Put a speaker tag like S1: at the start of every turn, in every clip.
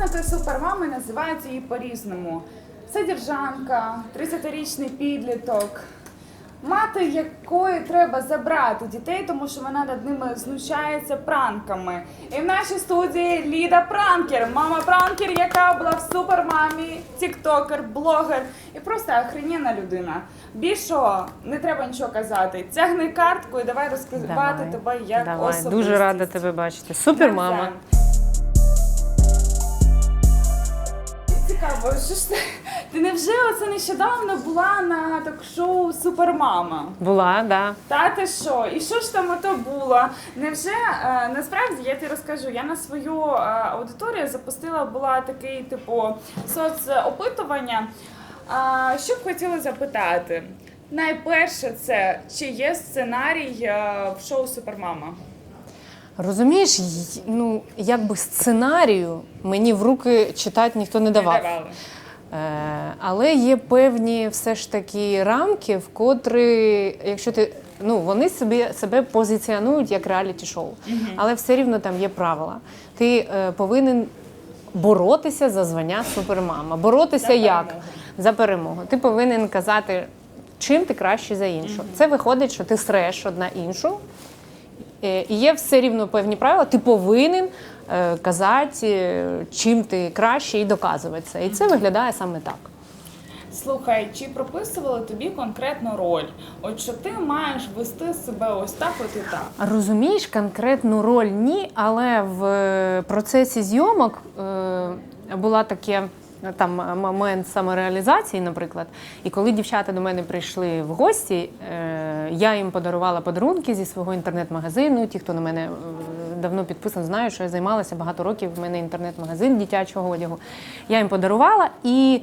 S1: Учасники супермами називають її по-різному: содержанка, 30-річний підліток. Мати якої треба забрати дітей, тому що вона над ними знущається пранками. І в нашій студії Ліда Пранкер, мама пранкер, яка була в супермамі, тіктокер, блогер і просто охрененна людина. Більшого не треба нічого казати. Тягни картку і давай розказувати
S2: Давай,
S1: тебе як
S2: Давай.
S1: особистість.
S2: Дуже рада тебе бачити. Супер, мама.
S1: Навзаєм. Цікаво, що ж ти, ти невже оце нещодавно була на ток-шоу Супермама?
S2: Була, да.
S1: Та ти що? І що ж там ото було? Невже е, насправді я тобі розкажу, я на свою е, аудиторію запустила була такий типу соцопитування. А, що б хотіла запитати? Найперше, це чи є сценарій е, в шоу Супермама?
S2: Розумієш, ну якби сценарію мені в руки читати ніхто не давав.
S1: Не давали.
S2: Е, але є певні все ж таки рамки, в котрі, якщо ти ну вони собі себе позиціонують як реаліті-шоу, але все рівно там є правила. Ти е, повинен боротися за звання супермама. Боротися
S1: За
S2: як?
S1: перемогу.
S2: За перемогу. Ти повинен казати, чим ти краще за іншу. Це виходить, що ти среш одна іншу. Е, І є все рівно певні правила. Ти повинен е, казати, е, чим ти краще, і доказувати це. І це виглядає саме так.
S1: Слухай, чи прописували тобі конкретну роль? От що ти маєш вести себе ось так, от і так.
S2: Розумієш конкретну роль ні, але в процесі зйомок була таке. Там е, момент самореалізації, наприклад, і коли дівчата до мене прийшли в гості, е, я їм подарувала подарунки зі свого інтернет-магазину. Ті, хто на мене е, давно підписан, знають, що я займалася багато років. В мене інтернет-магазин дитячого одягу. Я їм подарувала, і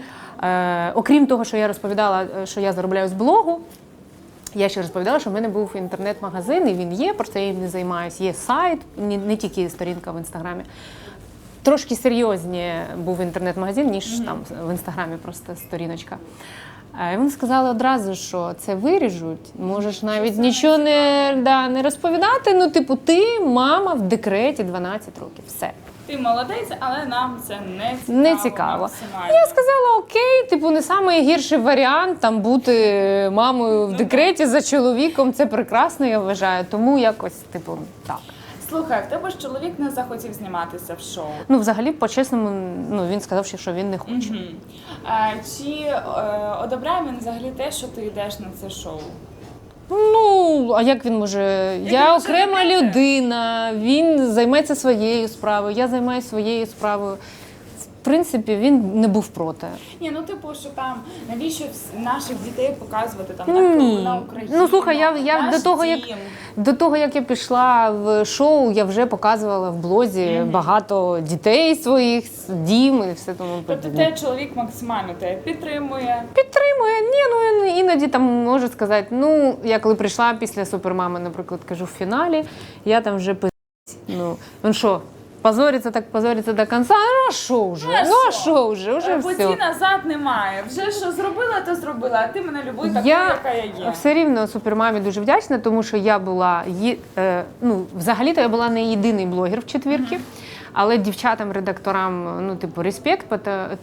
S2: окрім того, що я розповідала, що я заробляю з блогу, я ще розповідала, що в мене був інтернет-магазин, і він є, просто я їм не займаюся. Є сайт, не тільки сторінка в інстаграмі. Трошки серйозні був інтернет-магазин, ніж там в інстаграмі просто сторіночка. А вони сказали одразу, що це виріжуть. Можеш навіть нічого не, да, не розповідати. Ну, типу, ти мама в декреті 12 років. Все.
S1: Ти молодець, але нам це не цікаво.
S2: Не цікаво. Я сказала, окей, типу, не найгірший варіант там бути мамою в декреті за чоловіком. Це прекрасно, я вважаю. Тому якось, типу, так.
S1: Слухай, в тебе ж чоловік не захотів зніматися в шоу.
S2: Ну, взагалі, по-чесному, ну він сказав, що він не хоче.
S1: Мгм. А, чи е, одобряє він взагалі те, що ти йдеш на це шоу?
S2: Ну, а як він може?
S1: він
S2: я
S1: може
S2: окрема людина, він займається своєю справою, я займаюся своєю справою. Принципі, він не був проти.
S1: Ні, ну типу, що там навіщо наших дітей показувати там
S2: Ні.
S1: на, на Україну?
S2: Ну, слухай, я- я
S1: наш
S2: до того, як- До того, як я пішла в шоу, я вже показувала в блозі багато дітей своїх, дім і все тому
S1: Тобто те чоловік максимально тебе підтримує.
S2: Підтримує. Ні, ну ін- іноді там може сказати. Ну, я коли прийшла після супермами, наприклад, кажу в фіналі, я там вже пи***. Ну, він що, позориться так позориться до кінця? Ну а що вже?
S1: Ну, а
S2: Ну
S1: що?
S2: вже? Вже
S1: Е,
S2: все.
S1: Путі назад немає. Вже що зробила, то зробила, а ти мене любуй такою,
S2: Я
S1: яка я є.
S2: все рівно супермамі дуже вдячна, тому що я була ї- е, ну, взагалі-то я була не єдиний блогер в четвірці. Але дівчатам, редакторам, ну, типу, респект,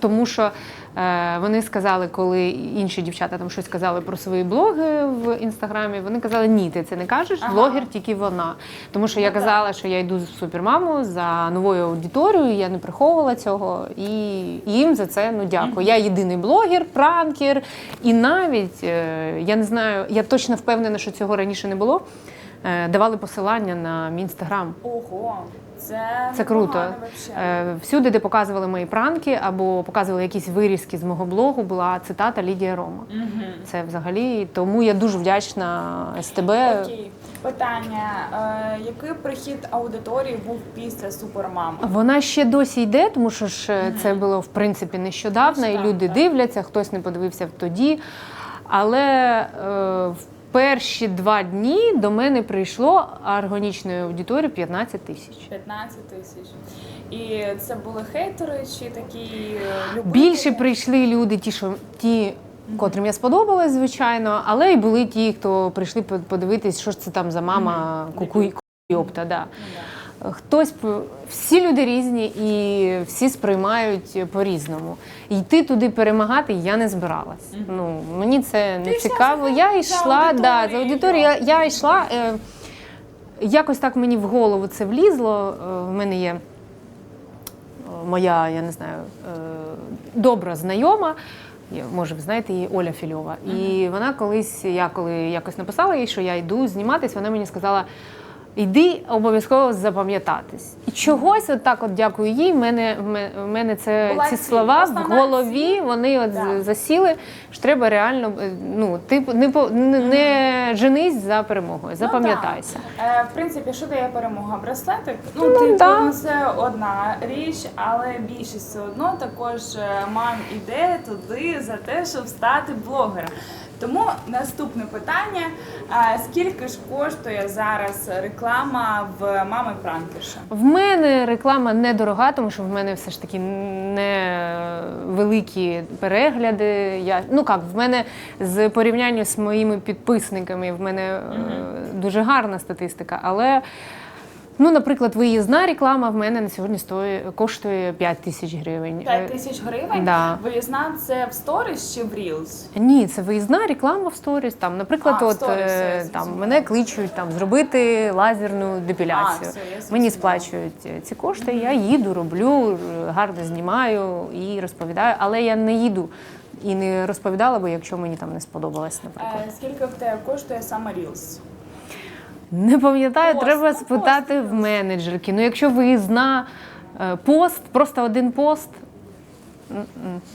S2: тому що е, вони сказали, коли інші дівчата там щось казали про свої блоги в інстаграмі, вони казали, ні, ти це не кажеш,
S1: Ага.
S2: блогер тільки вона. Тому що я
S1: Ну, так.
S2: казала, що я йду з супермаму за новою аудиторією, я не приховувала цього, і їм за це ну дякую. Я єдиний блогер, пранкер, і навіть е, я не знаю, я точно впевнена, що цього раніше не було. е, Давали посилання на мій інстаграм.
S1: Ого, це,
S2: Це круто. Е, Всюди, де показували мої пранки або показували якісь вирізки з мого блогу, була цитата Лідія Рома.
S1: Мгм.
S2: Це взагалі тому я дуже вдячна СТБ.
S1: Окей, питання. Е, який прихід аудиторії був після супермами?
S2: Вона ще досі йде, тому що ж е, це було в принципі нещодавно, і люди
S1: так.
S2: дивляться, хтось не подивився тоді. Але е, в перші два дні до мене прийшло органічної аудиторії 15 тисяч.
S1: 15 тисяч. І це були хейтери чи такі е, любителі?
S2: Більше прийшли люди, ті, що ті, котрим я сподобалась, звичайно, але й були ті, хто прийшли по- подивитись, що ж це там за мама
S1: Мгм.
S2: кукуй. Йопта, да. Хтось всі люди різні і всі сприймають по-різному. Йти туди перемагати я не збиралась. Ну мені це не
S1: йшла
S2: цікаво.
S1: за-
S2: Я
S1: за
S2: йшла да, за аудиторію. Я, я йшла. Е, якось так мені в голову це влізло. Е, в мене є е, моя, я не знаю, е, добра знайома. Може, ви знаєте її Оля Фільова. І вона колись, я коли якось написала їй, що я йду зніматись, вона мені сказала: йди обов'язково запам'ятатись. І чогось, от так, от дякую їй. в мене, в мене- це
S1: Була
S2: ці слова в голові, вони от
S1: Да.
S2: засіли. Що треба реально, е, ну, типу, не, не, не женись за перемогою, запам'ятайся.
S1: Ну. Е, в принципі, що дає перемога? Браслетик? Ну,
S2: Ну,
S1: типу,
S2: да.
S1: ну, це одна річ, але більшість все одно також е, мам іде туди за те, щоб стати блогером. Тому наступне питання: Е, скільки ж коштує зараз реклама в мами пранкерша?
S2: В мене реклама недорога, тому що в мене все ж таки не великі перегляди. Я ну як в мене з порівняння з моїми підписниками, в мене е, дуже гарна статистика. Але, ну, наприклад, виїзна реклама в мене на сьогодні стоїть коштує 5 тисяч гривень.
S1: 5 тисяч гривень?
S2: Е, Да.
S1: Виїзна це в сторіс чи в Reels?
S2: Ні, це виїзна реклама в сторіс. Там, наприклад,
S1: А,
S2: от
S1: сторіс,
S2: е, там мене кличуть там зробити лазерну депіляцію.
S1: А, все.
S2: Мені сплачують е, ці кошти. Я їду, роблю, е, гарно знімаю і розповідаю, але я не їду і не розповідала би, якщо мені там не сподобалось, наприклад.
S1: Е, скільки в тебе коштує саме Reels?
S2: Не пам'ятаю,
S1: Пост,
S2: треба
S1: ну,
S2: спитати
S1: пост.
S2: в менеджерки. Ну, якщо виїзна е, пост, просто один пост.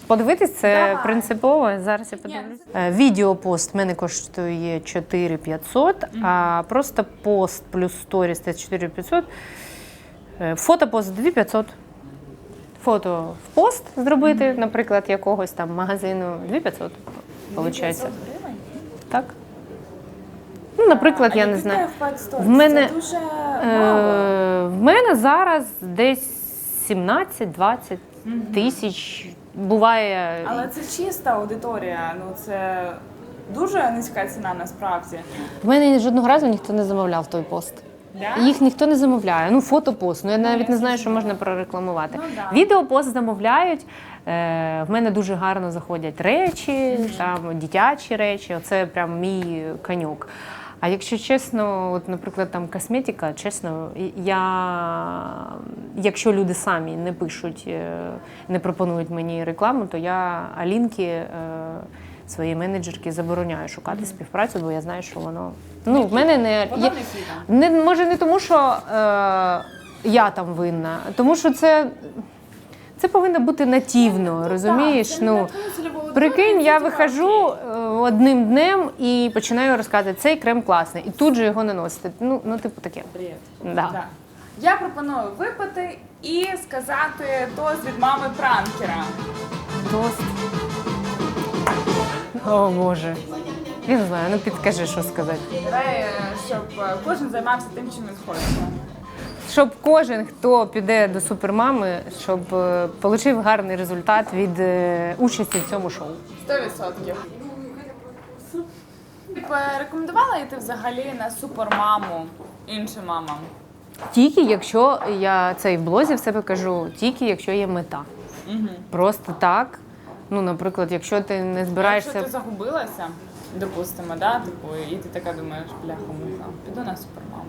S2: Подивитись це
S1: Давай.
S2: принципово. Зараз я подивлюсь. Е, Відеопост в мене коштує 4500, а просто пост плюс сторіс це 4500. Е, Фотопост 2500. Фото в пост зробити, наприклад, якогось там магазину 2500. Получається.
S1: 500 гривень?
S2: Так. Ну, наприклад,
S1: А
S2: я не знаю. В мене,
S1: дуже мало.
S2: Е, в мене зараз десь 17-20 тисяч. Буває.
S1: Але це чиста аудиторія. Ну це дуже низька ціна насправді.
S2: В мене жодного разу ніхто не замовляв той пост.
S1: Да?
S2: Їх ніхто не замовляє. Ну, фотопост. Ну я навіть
S1: я
S2: не знаю, що можна прорекламувати.
S1: Ну, да.
S2: Відеопост замовляють. Е, в мене дуже гарно заходять речі, там дитячі речі. Оце прям мій конюк. А якщо чесно, от, наприклад, там косметика, чесно, я якщо люди самі не пишуть, е, не пропонують мені рекламу, то я Алінки, е, своїй менеджерки, забороняю шукати співпрацю, бо я знаю, що воно. Ну, в мене не я-
S1: не
S2: може не тому, що е, я там винна, тому що це, це повинно бути нативно, розумієш? Ну,
S1: цільову аудиторію,
S2: Прикинь, я вихожу е, одним днем і починаю розказувати, цей крем класний, і тут же його наносити. Ну, ну типу таке.
S1: Бред.
S2: Да.
S1: Да. Я пропоную випити і сказати тост від мами пранкера.
S2: Тост. О Боже. Я не знаю, ну підкажи, що сказати.
S1: Давай, е, щоб е, кожен займався тим, чим він хоче.
S2: Щоб кожен, хто піде до супермами, щоб е, отримав гарний результат від е, участі в цьому шоу.
S1: 100%. Ти б рекомендувала йти взагалі на супермаму іншим мамам?
S2: Тільки якщо я це і в блозі в себе кажу, тільки якщо є мета. Просто так. Ну, наприклад, якщо ти не збираєшся.
S1: Якщо ти загубилася, допустимо, да, типу, і ти така думаєш, бляха, муха, піду на супермаму.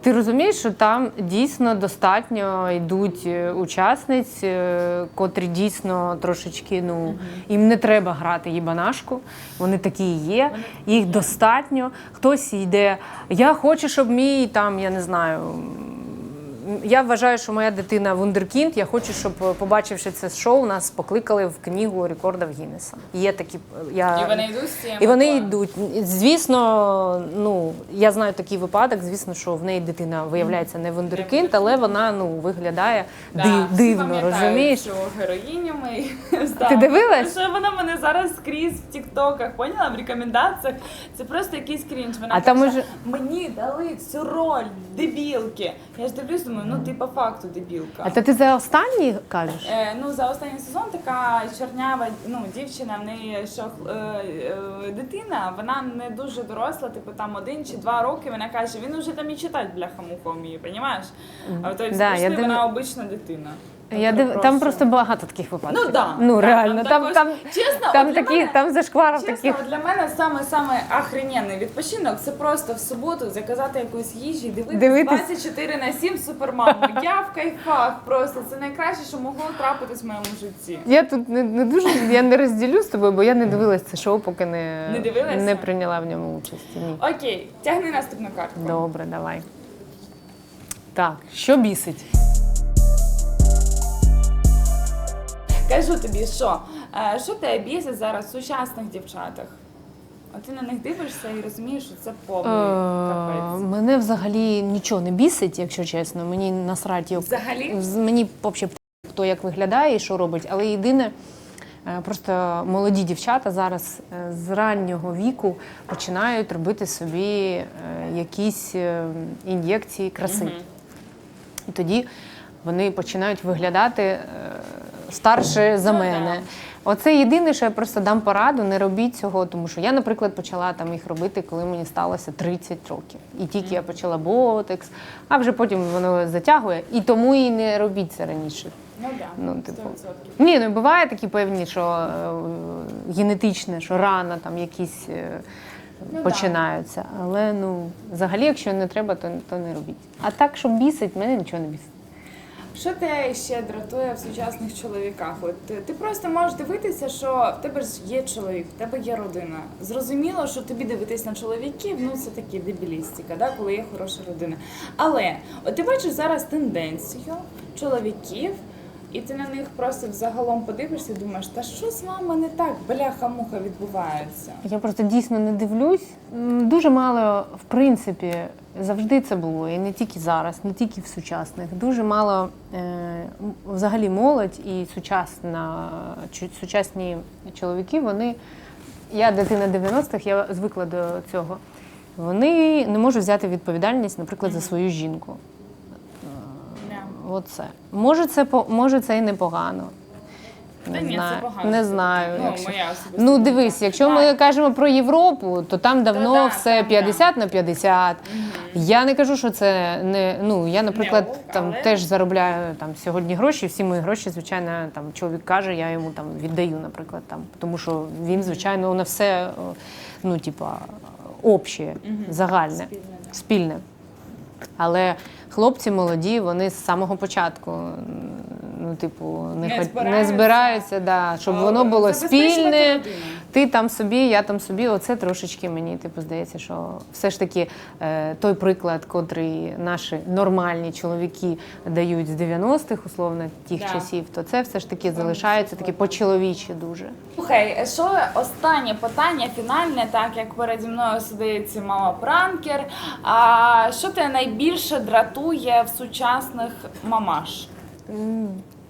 S2: Ти розумієш, що там дійсно достатньо йдуть е, учасниць, е, котрі дійсно трошечки, ну їм не треба грати їбанашку. Вони такі і є. Їх достатньо. Хтось йде. Я хочу, щоб мій там, я не знаю. Я вважаю, що моя дитина вундеркінд. Я хочу, щоб е, побачивши це шоу, нас покликали в книгу рекордів Гіннеса. Є такі. е, Я...
S1: І вони йдуть з
S2: І вони йдуть. Звісно, ну я знаю такий випадок. Звісно, що в неї дитина виявляється не вундеркінд, але вона ну виглядає
S1: Да,
S2: ди-
S1: всі
S2: дивно, розумієш?
S1: Цю героїню ми
S2: Ти дивилась?
S1: Що вона мене зараз скрізь в тіктоках, поняла? В рекомендаціях. Це просто якийсь крінж. Вона
S2: А там уже-
S1: мені дали цю роль дебілки. Я ж дивлюсь, думаю, думаю, ну ти по факту дебілка.
S2: А то ти за останній кажеш?
S1: Е, ну, за останній сезон така чорнява ну, дівчина, в неї що е, е, дитина, вона не дуже доросла, типу там один чи два роки. Вона каже, він уже там і читати бляха-муха вміє, розумієш? А в той
S2: Да, я
S1: да, вона обична дитина.
S2: Я див... Там просто багато таких випадків.
S1: Ну да.
S2: Ну реально, там,
S1: також-
S2: там,
S1: чесно,
S2: там такі,
S1: мене-
S2: там зашкварів
S1: Чесно,
S2: таких.
S1: для мене саме саме охрененний відпочинок це просто в суботу заказати якусь їжі, дивитися
S2: Дивитись.
S1: 24 на 7 супермаму. Я в кайфах просто це найкраще, що могло трапитись в моєму житті.
S2: Я тут не, не дуже я не розділю з тобою, бо я не дивилась це шоу, поки не,
S1: Не дивилася?
S2: не прийняла в ньому участі. Ні.
S1: Окей, тягни наступну картку.
S2: Добре, давай. Так, що бісить?
S1: Кажу тобі, що, е, що тебе бісить зараз в сучасних дівчатах? От ти на них дивишся і розумієш, що це повний
S2: Е,
S1: капець.
S2: Мене взагалі нічого не бісить, якщо чесно. Мені насрать його.
S1: Взагалі?
S2: Мені взагалі хто як виглядає і що робить. Але єдине, е, просто молоді дівчата зараз з раннього віку починають робити собі якісь ін'єкції краси. І тоді вони починають виглядати старше за
S1: Ну,
S2: мене. Оце єдине, що я просто дам пораду, не робіть цього, тому що я, наприклад, почала там їх робити, коли мені сталося 30 років. І тільки я почала ботекс, а вже потім воно затягує. І тому і не робіть це раніше.
S1: Ну так,
S2: Ну, типу.
S1: 100%.
S2: Ні, ну буває такі певні, що е, генетичне, що рано там якісь е,
S1: Ну,
S2: починаються. Але ну, взагалі, якщо не треба, то, то не робіть. А так, що бісить, мене нічого не бісить.
S1: Що тебе ще дратує в сучасних чоловіках? От ти, ти просто можеш дивитися, що в тебе ж є чоловік, в тебе є родина. Зрозуміло, що тобі дивитись на чоловіків, ну це такі дебілістика, да, коли є хороша родина. Але от ти бачиш зараз тенденцію чоловіків, і ти на них просто взагалом подивишся і думаєш, та що з вами не так, бляха-муха відбувається.
S2: Я просто дійсно не дивлюсь. Дуже мало, в принципі, завжди це було, і не тільки зараз, не тільки в сучасних. Дуже мало е, взагалі молодь і сучасна, сучасні чоловіки, вони. Я дитина 90-х, я звикла до цього. Вони не можуть взяти відповідальність, наприклад, за свою жінку. Оце. Може, це може, це і непогано. Не
S1: ні, це
S2: знаю.
S1: погано.
S2: Не знаю.
S1: Ну,
S2: якщо-
S1: моя особиста
S2: Ну,
S1: думка.
S2: дивись, якщо ми кажемо про Європу, то там давно
S1: да,
S2: все
S1: там, да.
S2: 50 на 50. Я не кажу, що це не ну я, наприклад,
S1: ок,
S2: там
S1: але-
S2: теж заробляю там сьогодні гроші. Всі мої гроші, звичайно, там чоловік каже, я йому там віддаю, наприклад, там, тому що він, звичайно, на все е, ну, типа, обще, загальне,
S1: Спільне,
S2: спільне. Але хлопці молоді, вони з самого початку. Ну, типу, не,
S1: Не збираються.
S2: не збираються, да, щоб
S1: Е,
S2: воно було спільне. Ти там собі, я там собі. Оце трошечки мені типу здається, що все ж таки е, той приклад, котрий наші нормальні чоловіки дають з 90-х, условно, тих
S1: Да.
S2: часів, то це все ж таки залишається таке по-чоловічі дуже.
S1: Слухай, що останнє питання, фінальне, так як переді мною сидить мама пранкер. А що тебе найбільше дратує в сучасних мамаш?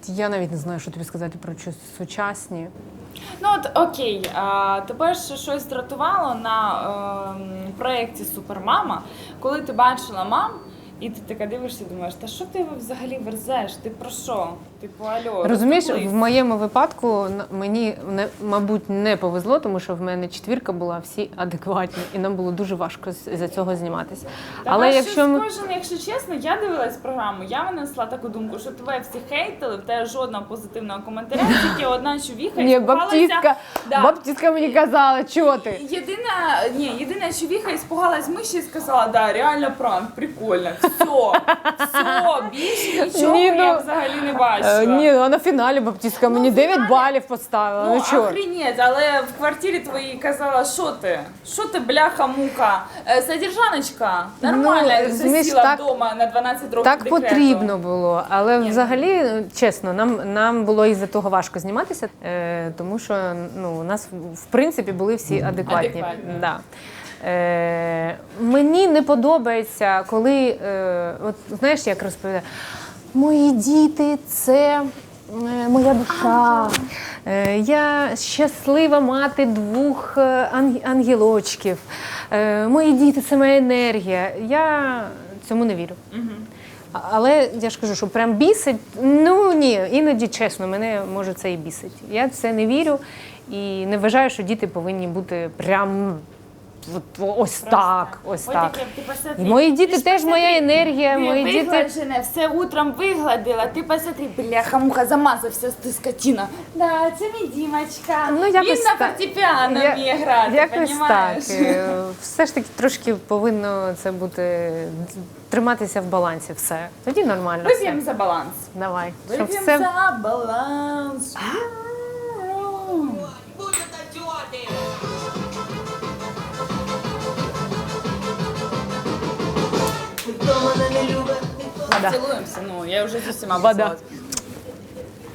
S2: Я навіть не знаю, що тобі сказати про щось сучасні.
S1: Ну от окей, а, тебе ж щось дратувало на е, проєкті Супермама, коли ти бачила мам, і ти така дивишся і думаєш, та що ти взагалі верзеш? Ти про що? Типу, альо,
S2: Розумієш, в моєму випадку мені не мабуть не повезло, тому що в мене четвірка була всі адекватні, і нам було дуже важко за цього зніматися.
S1: Та
S2: Але якщо ми
S1: кожен, якщо чесно, я дивилась програму, я винесла таку думку, що тебе всі хейтили, в тебе жодного позитивного коментаря, тільки одна чувіха
S2: ні, баптістка,
S1: Да.
S2: баптістка мені казала, чого ти?
S1: Єдина, ні, єдина чувіха іспугалась миші і сказала, да, реально пранк, прикольно, все, все, більше нічого
S2: Ні, ну,
S1: я взагалі не бачила.
S2: Е, ні, ну а на фіналі баптістка мені
S1: в
S2: 9
S1: фіналі-
S2: балів поставила. Ну,
S1: Ну,
S2: чого?
S1: охренеть, але в квартирі твоїй казала, що ти? Що ти, бляха-мука? Е, Содержаночка, нормально,
S2: Ну, розумієш,
S1: засіла
S2: так-
S1: вдома на 12 років
S2: Так
S1: декрету.
S2: потрібно було, але
S1: Ні.
S2: взагалі, е, чесно, нам, нам було із-за того важко зніматися, е, тому що ну, у нас в принципі були всі адекватні.
S1: Адекватні.
S2: Да. Е, мені не подобається, коли, е, от знаєш, як розповідає, мої діти це. е, Моя душа. Е, Я щаслива мати двох е, ангелочків. Мої діти це моя енергія. Я цьому не вірю. Але я ж кажу, що прям бісить. Ну ні, іноді чесно, мене може це і бісить. Я в це не вірю і не вважаю, що діти повинні бути прям от, ось так, ось
S1: Ой,
S2: так.
S1: ти.
S2: І мої діти теж моя енергія,
S1: ти
S2: мої діти.
S1: вигладжене, все утром вигладила. Ти посмотри, бляха-муха, замазався ти скотина. Да, це мій Дімочка.
S2: Ну, якось
S1: Він на
S2: так.
S1: фортепіано
S2: Я-
S1: вміє грати,
S2: Якось
S1: понімаєш?
S2: так. Е, Все ж таки трошки повинно це бути триматися в балансі. Все. Тоді нормально. Все.
S1: Вип'ємо за баланс.
S2: Давай. Щоб
S1: Вип'ємо
S2: все
S1: за баланс.
S3: Ніхто мене не любить, ніхто
S2: вода.
S1: Цілуємося, ну, я вже з усіма
S2: Вода.